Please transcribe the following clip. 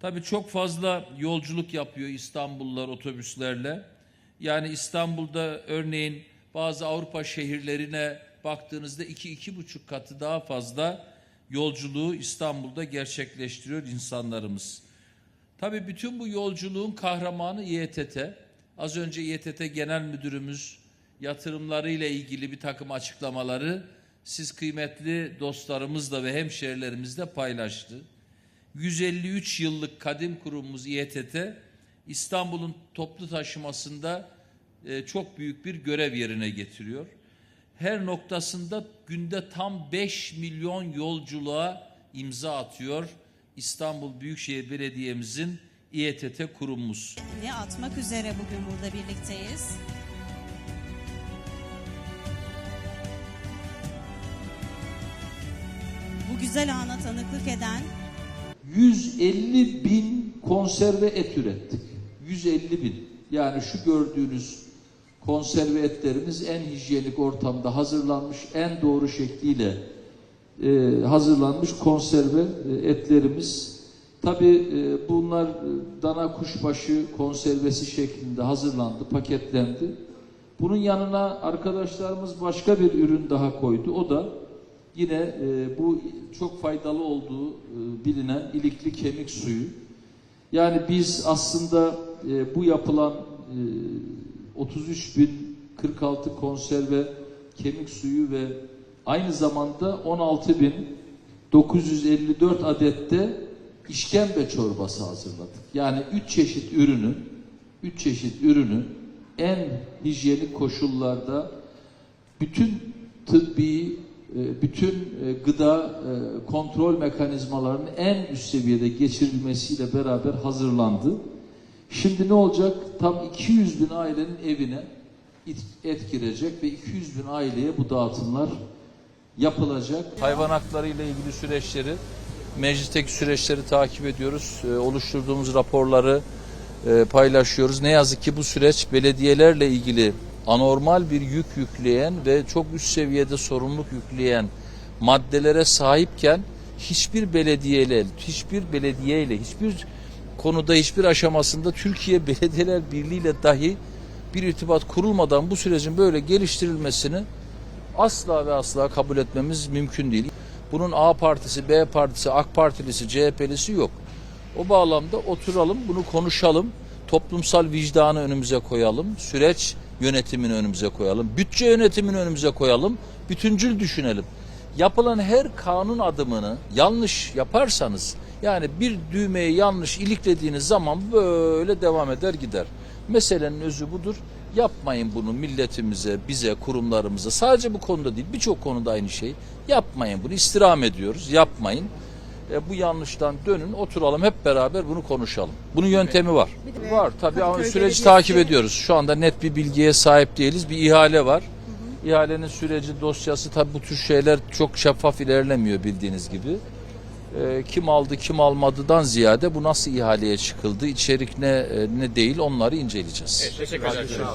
Tabii çok fazla yolculuk yapıyor İstanbullular otobüslerle. Yani İstanbul'da örneğin bazı Avrupa şehirlerine baktığınızda iki iki buçuk katı daha fazla yolculuğu İstanbul'da gerçekleştiriyor insanlarımız. Tabii bütün bu yolculuğun kahramanı İETT. Az önce İETT Genel Müdürümüz yatırımlarıyla ilgili bir takım açıklamaları siz kıymetli dostlarımızla ve hemşerilerimizle paylaştı. 153 yıllık kadim kurumumuz İETT İstanbul'un toplu taşımasında e, çok büyük bir görev yerine getiriyor. Her noktasında günde tam 5 milyon yolculuğa imza atıyor İstanbul Büyükşehir Belediye'mizin İETT kurumumuz. Ne atmak üzere bugün burada birlikteyiz. Bu güzel ana tanıklık eden 150 bin konserve et ürettik. 150 bin. Yani şu gördüğünüz konserve etlerimiz en hijyenik ortamda hazırlanmış, en doğru şekliyle e, hazırlanmış konserve e, etlerimiz. Tabi e, bunlar e, dana kuşbaşı konservesi şeklinde hazırlandı, paketlendi. Bunun yanına arkadaşlarımız başka bir ürün daha koydu. O da yine e, bu çok faydalı olduğu e, bilinen ilikli kemik suyu. Yani biz aslında e, bu yapılan e, 33.046 konserve kemik suyu ve aynı zamanda 16.954 adette işkembe çorbası hazırladık. Yani üç çeşit ürünü, üç çeşit ürünü en hijyenik koşullarda bütün tıbbi bütün e, gıda e, kontrol mekanizmalarının en üst seviyede geçirilmesiyle beraber hazırlandı. Şimdi ne olacak? Tam 200 bin ailenin evine et girecek ve 200 bin aileye bu dağıtımlar yapılacak. Hayvan hakları ile ilgili süreçleri, meclisteki süreçleri takip ediyoruz. Oluşturduğumuz raporları e, paylaşıyoruz. Ne yazık ki bu süreç belediyelerle ilgili anormal bir yük yükleyen ve çok üst seviyede sorumluluk yükleyen maddelere sahipken hiçbir belediyeyle, hiçbir belediyeyle, hiçbir konuda, hiçbir aşamasında Türkiye Belediyeler Birliği ile dahi bir irtibat kurulmadan bu sürecin böyle geliştirilmesini asla ve asla kabul etmemiz mümkün değil. Bunun A partisi, B partisi, AK Partilisi, CHP'lisi yok. O bağlamda oturalım, bunu konuşalım. Toplumsal vicdanı önümüze koyalım. Süreç yönetimini önümüze koyalım. Bütçe yönetimini önümüze koyalım. Bütüncül düşünelim. Yapılan her kanun adımını yanlış yaparsanız yani bir düğmeyi yanlış iliklediğiniz zaman böyle devam eder gider. Meselenin özü budur. Yapmayın bunu milletimize, bize, kurumlarımıza. Sadece bu konuda değil, birçok konuda aynı şey. Yapmayın bunu. İstirham ediyoruz. Yapmayın. E, bu yanlıştan dönün, oturalım hep beraber bunu konuşalım. Bunun yöntemi var. Var tabii ama süreci takip ediyoruz. Şu anda net bir bilgiye sahip değiliz. Bir ihale var. İhalenin süreci, dosyası tabii bu tür şeyler çok şeffaf ilerlemiyor bildiğiniz gibi. E, kim aldı, kim almadıdan ziyade bu nasıl ihaleye çıkıldı, içerik ne, e, ne değil onları inceleyeceğiz. Teşekkür ederim.